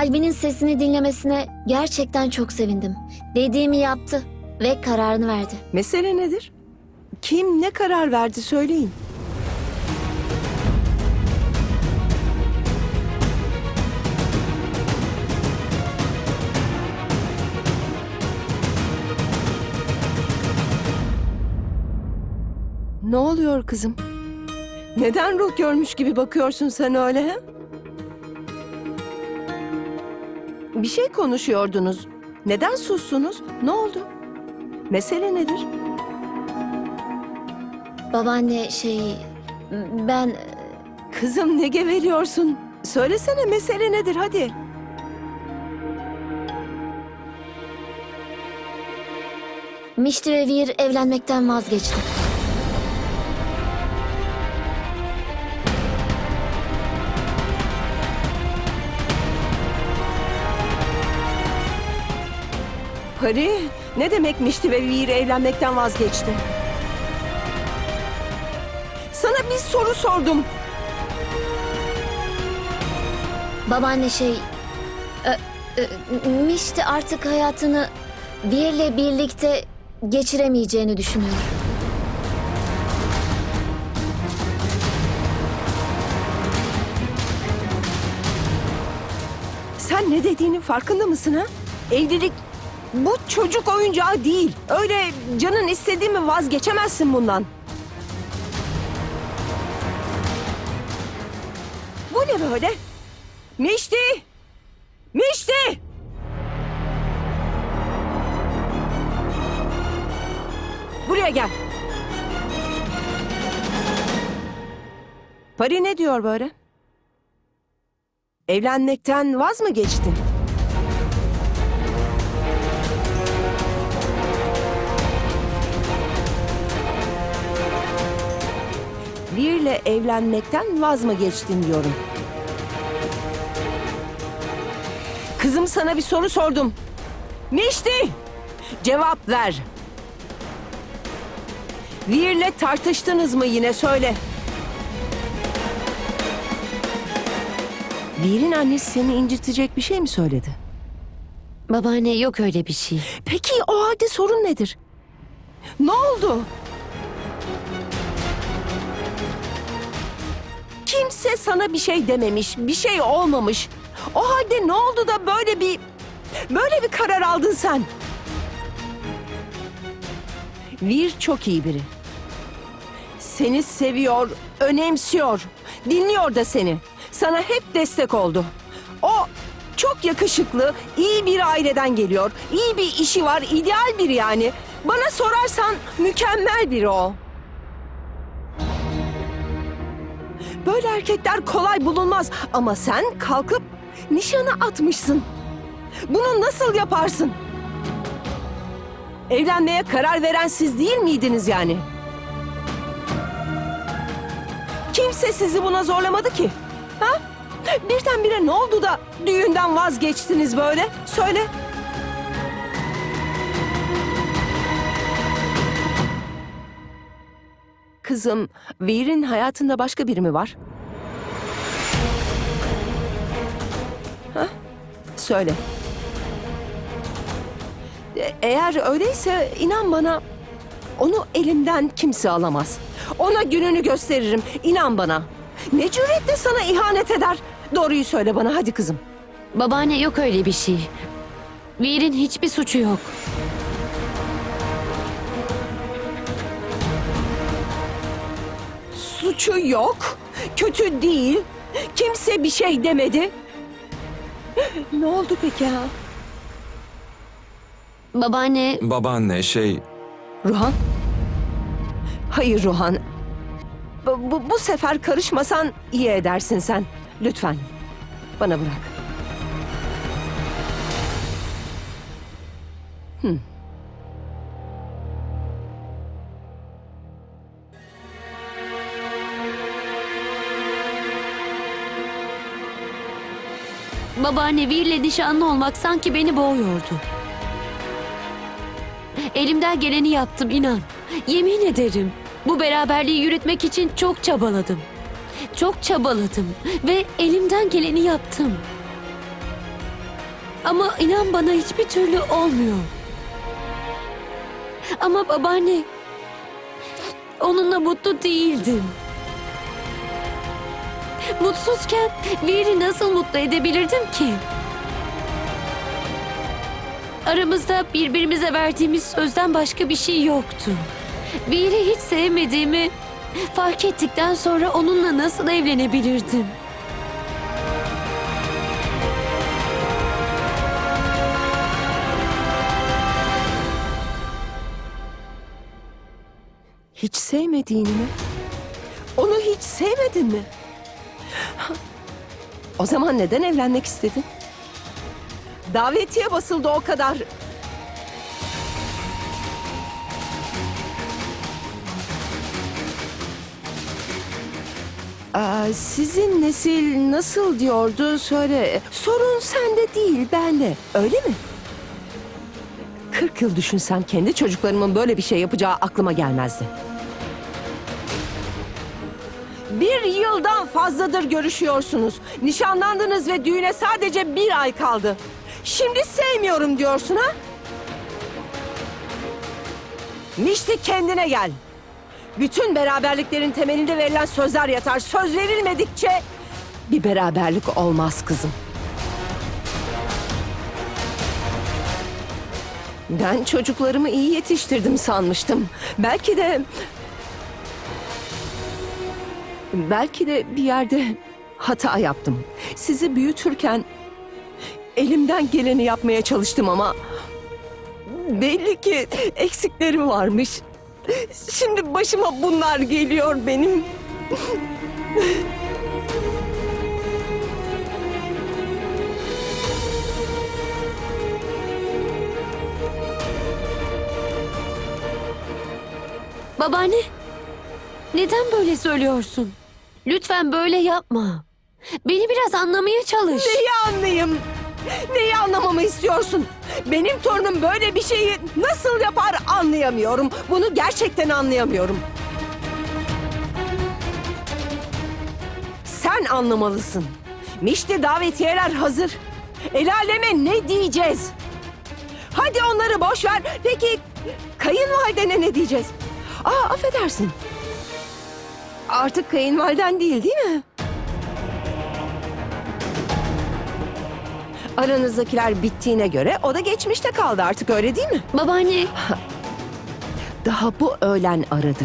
Kalbinin sesini dinlemesine gerçekten çok sevindim. Dediğimi yaptı ve kararını verdi. Mesele nedir? Kim ne karar verdi söyleyin. Ne oluyor kızım? Neden ruh görmüş gibi bakıyorsun sen öyle he? Bir şey konuşuyordunuz. Neden sussunuz? Ne oldu? Mesele nedir? Babaanne şey ben Kızım ne geveliyorsun? Söylesene mesele nedir hadi. Mişti ve Vir evlenmekten vazgeçti. Pari ne demekmişti ve Vir evlenmekten vazgeçti? Sana bir soru sordum. Babaanne şey e, e, Mişti artık hayatını Vir'le birlikte geçiremeyeceğini düşünüyor. Sen ne dediğinin farkında mısın ha? Evlilik bu çocuk oyuncağı değil. Öyle canın istediği mi vazgeçemezsin bundan. Bu ne böyle? Mişti! Mişti! Buraya gel. Pari ne diyor böyle? Evlenmekten vaz mı geçtin? Birle evlenmekten vaz mı geçtin diyorum. Kızım sana bir soru sordum. Mişti! Cevap ver. Vir'le tartıştınız mı yine söyle. Vir'in annesi seni incitecek bir şey mi söyledi? Babaanne yok öyle bir şey. Peki o halde sorun nedir? Ne oldu? Kimse sana bir şey dememiş, bir şey olmamış. O halde ne oldu da böyle bir böyle bir karar aldın sen? Vir çok iyi biri. Seni seviyor, önemsiyor, dinliyor da seni. Sana hep destek oldu. O çok yakışıklı, iyi bir aileden geliyor. İyi bir işi var, ideal biri yani. Bana sorarsan mükemmel biri o. Böyle erkekler kolay bulunmaz ama sen kalkıp nişana atmışsın. Bunu nasıl yaparsın? Evlenmeye karar veren siz değil miydiniz yani? Kimse sizi buna zorlamadı ki. Ha? Birdenbire ne oldu da düğünden vazgeçtiniz böyle? Söyle. Kızım, Veer'in hayatında başka biri mi var? Ha? Söyle. E- Eğer öyleyse inan bana onu elimden kimse alamaz. Ona gününü gösteririm. İnan bana. Ne cüretle sana ihanet eder? Doğruyu söyle bana hadi kızım. Babaanne yok öyle bir şey. Vir'in hiçbir suçu yok. Suçu yok. Kötü değil. Kimse bir şey demedi. Ne oldu peki ha? Babaanne Babaanne şey Ruhan? Hayır Ruhan. Bu, bu, bu sefer karışmasan iyi edersin sen. Lütfen. Bana bırak. Babaanne Vir'le nişanlı olmak sanki beni boğuyordu. Elimden geleni yaptım inan. Yemin ederim. Bu beraberliği yürütmek için çok çabaladım. Çok çabaladım ve elimden geleni yaptım. Ama inan bana hiçbir türlü olmuyor. Ama babaanne, onunla mutlu değildim. Mutsuzken Veer'i nasıl mutlu edebilirdim ki? Aramızda birbirimize verdiğimiz sözden başka bir şey yoktu. Veer'i hiç sevmediğimi fark ettikten sonra onunla nasıl evlenebilirdim? Hiç sevmediğini mi? Onu hiç sevmedin mi? O zaman neden evlenmek istedin? Davetiye basıldı o kadar. Aa, sizin nesil nasıl diyordu söyle. Sorun sende değil bende. Öyle mi? 40 yıl düşünsem kendi çocuklarımın böyle bir şey yapacağı aklıma gelmezdi. Yıldan fazladır görüşüyorsunuz. Nişanlandınız ve düğüne sadece bir ay kaldı. Şimdi sevmiyorum diyorsun ha? Mişti kendine gel. Bütün beraberliklerin temelinde verilen sözler yatar. Söz verilmedikçe bir beraberlik olmaz kızım. Ben çocuklarımı iyi yetiştirdim sanmıştım. Belki de... Belki de bir yerde hata yaptım. Sizi büyütürken elimden geleni yapmaya çalıştım ama... Belli ki eksiklerim varmış. Şimdi başıma bunlar geliyor benim. Babaanne, neden böyle söylüyorsun? Lütfen böyle yapma. Beni biraz anlamaya çalış. Neyi anlayayım? Neyi anlamamı istiyorsun? Benim torunum böyle bir şeyi nasıl yapar anlayamıyorum. Bunu gerçekten anlayamıyorum. Sen anlamalısın. Mişti davetiyeler hazır. El aleme ne diyeceğiz? Hadi onları boş ver. Peki kayınvalidene ne diyeceğiz? Aa affedersin. Artık kayınvaliden değil değil mi? Aranızdakiler bittiğine göre o da geçmişte kaldı artık öyle değil mi? Babaanne, Daha bu öğlen aradı.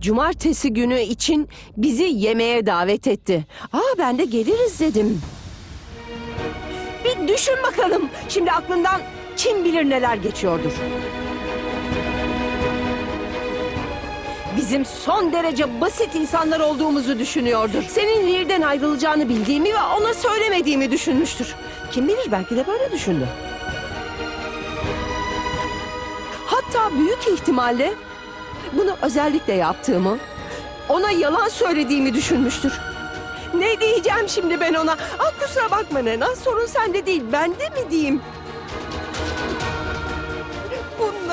Cumartesi günü için bizi yemeğe davet etti. Aa ben de geliriz dedim. Bir düşün bakalım. Şimdi aklından kim bilir neler geçiyordur. Bizim son derece basit insanlar olduğumuzu düşünüyordur. Senin Lear'den ayrılacağını bildiğimi ve ona söylemediğimi düşünmüştür. Kim bilir belki de böyle düşündü. Hatta büyük ihtimalle bunu özellikle yaptığımı, ona yalan söylediğimi düşünmüştür. Ne diyeceğim şimdi ben ona? Ah kusura bakma Nena, sorun sende değil, bende mi diyeyim?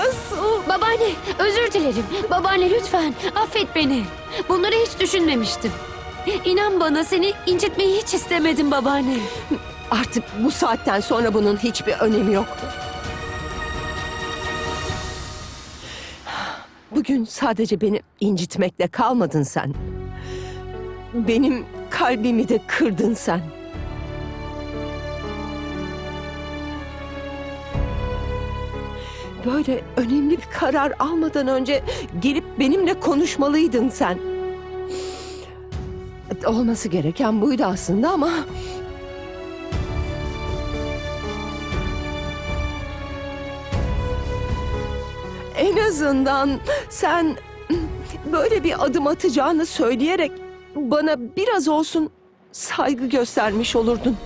Nasıl? babaanne özür dilerim. Babaanne lütfen affet beni. Bunları hiç düşünmemiştim. İnan bana seni incitmeyi hiç istemedim babaanne. Artık bu saatten sonra bunun hiçbir önemi yok. Bugün sadece beni incitmekle kalmadın sen. Benim kalbimi de kırdın sen. Böyle önemli bir karar almadan önce gelip benimle konuşmalıydın sen. Olması gereken buydu aslında ama En azından sen böyle bir adım atacağını söyleyerek bana biraz olsun saygı göstermiş olurdun.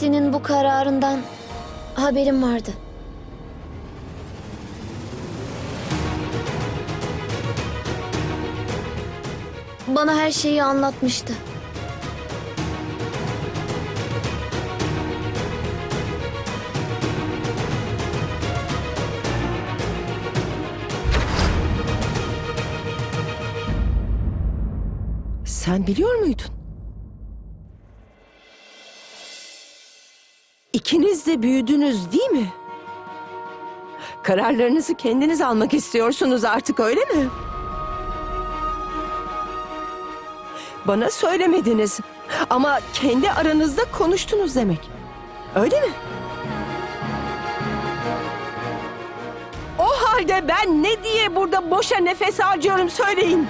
Celestin'in bu kararından haberim vardı. Bana her şeyi anlatmıştı. Sen biliyor muydun? İkiniz de büyüdünüz değil mi? Kararlarınızı kendiniz almak istiyorsunuz artık öyle mi? Bana söylemediniz ama kendi aranızda konuştunuz demek. Öyle mi? O halde ben ne diye burada boşa nefes harcıyorum söyleyin.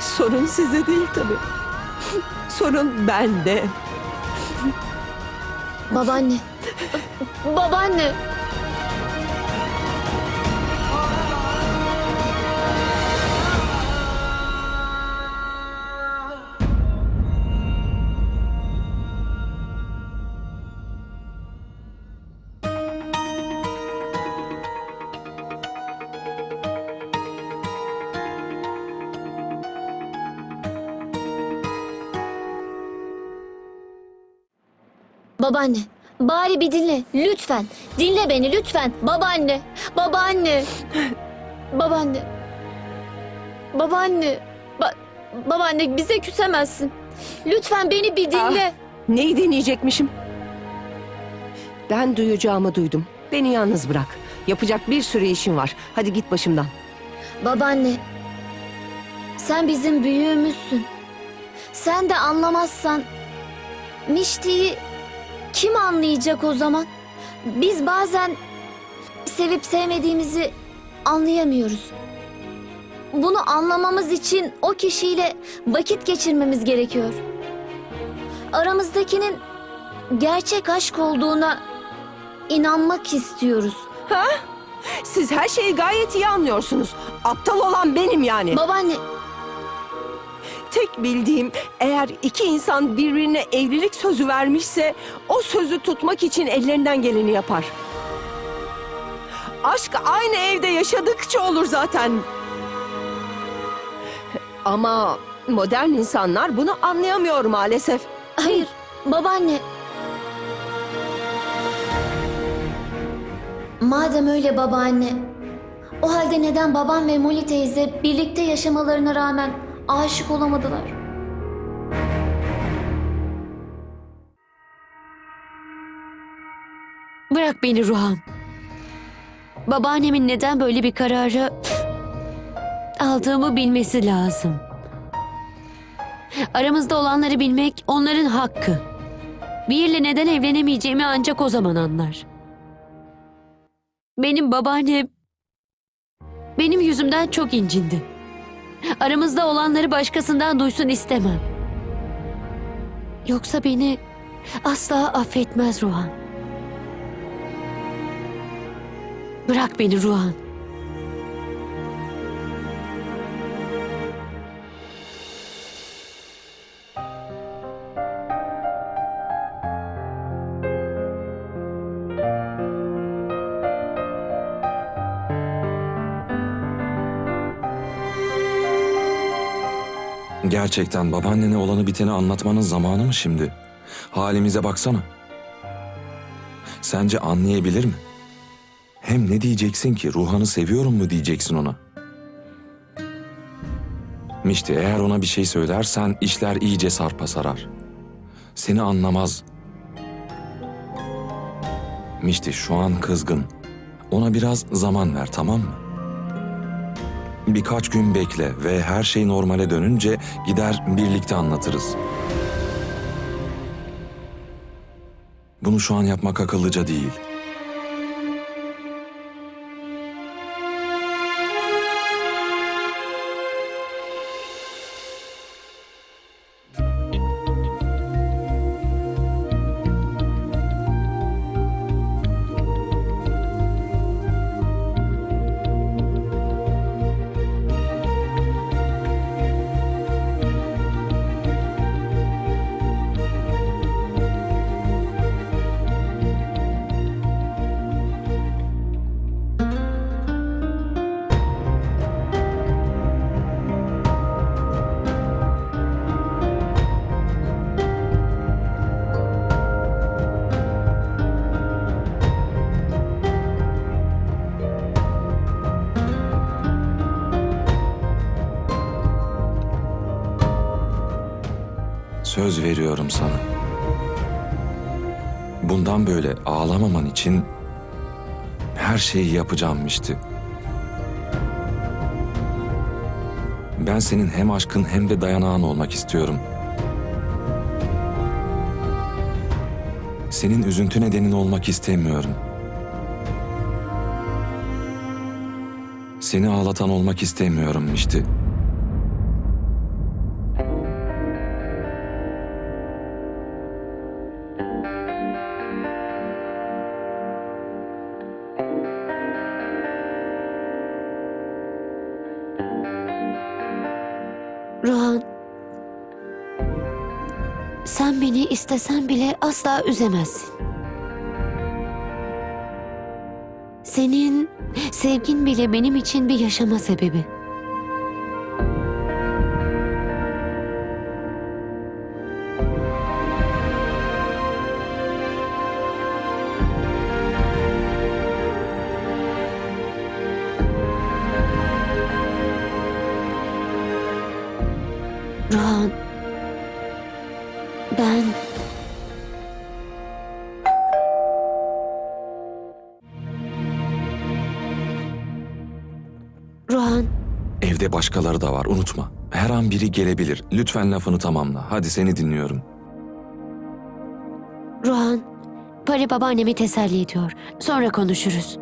Sorun sizde değil tabii. Sorun bende. Babaanne. Babaanne. Babaanne. Bari bir dinle. Lütfen. Dinle beni lütfen. Babaanne. Babaanne. Babaanne. Babaanne. Ba- babaanne bize küsemezsin. Lütfen beni bir dinle. Neyi deneyecekmişim? Ben duyacağımı duydum. Beni yalnız bırak. Yapacak bir sürü işim var. Hadi git başımdan. Babaanne. Sen bizim büyüğümüzsün. Sen de anlamazsan Mişti'yi kim anlayacak o zaman? Biz bazen sevip sevmediğimizi anlayamıyoruz. Bunu anlamamız için o kişiyle vakit geçirmemiz gerekiyor. Aramızdakinin gerçek aşk olduğuna inanmak istiyoruz. Siz her şeyi gayet iyi anlıyorsunuz. Aptal olan benim yani. Babaanne, Tek bildiğim eğer iki insan birbirine evlilik sözü vermişse o sözü tutmak için ellerinden geleni yapar. Aşk aynı evde yaşadıkça olur zaten. Ama modern insanlar bunu anlayamıyor maalesef. Hayır, babaanne. Madem öyle babaanne, o halde neden babam ve Molly teyze birlikte yaşamalarına rağmen aşık olamadılar? Bırak beni Ruhan. Babaannemin neden böyle bir kararı aldığımı bilmesi lazım. Aramızda olanları bilmek onların hakkı. Birle neden evlenemeyeceğimi ancak o zaman anlar. Benim babaannem benim yüzümden çok incindi. Aramızda olanları başkasından duysun istemem. Yoksa beni asla affetmez Ruhan. Bırak beni Ruhan. Gerçekten babaannene olanı biteni anlatmanın zamanı mı şimdi? Halimize baksana. Sence anlayabilir mi? Hem ne diyeceksin ki? Ruhan'ı seviyorum mu diyeceksin ona? Mişti eğer ona bir şey söylersen işler iyice sarpa sarar. Seni anlamaz. Mişti şu an kızgın. Ona biraz zaman ver tamam mı? Birkaç gün bekle ve her şey normale dönünce gider birlikte anlatırız. Bunu şu an yapmak akıllıca değil. Veriyorum sana. Bundan böyle ağlamaman için her şeyi yapacağım Mişti. Ben senin hem aşkın hem de dayanağın olmak istiyorum. Senin üzüntü nedenin olmak istemiyorum. Seni ağlatan olmak istemiyorum Mişti. Rohan. Sen beni istesen bile asla üzemezsin. Senin sevgin bile benim için bir yaşama sebebi. Ben... Rohan, Evde başkaları da var unutma. Her an biri gelebilir. Lütfen lafını tamamla. Hadi seni dinliyorum. Rohan. Pari babaannemi teselli ediyor. Sonra konuşuruz.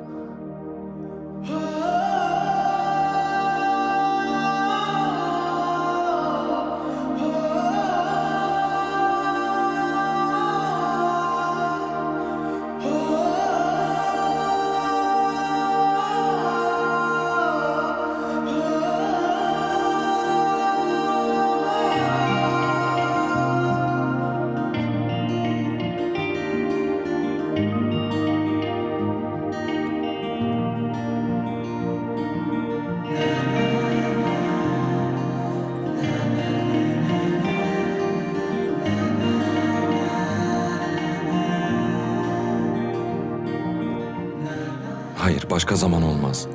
Başka zaman olmaz.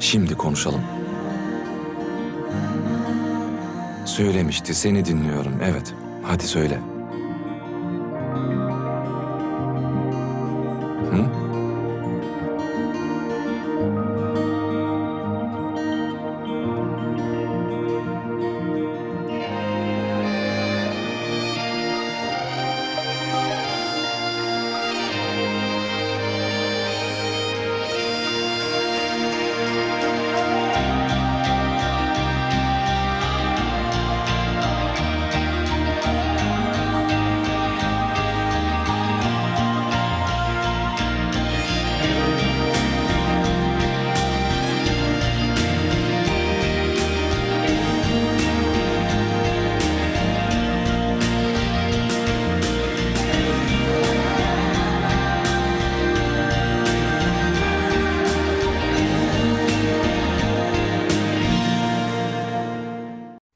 Şimdi konuşalım. Söylemişti, seni dinliyorum. Evet, hadi söyle.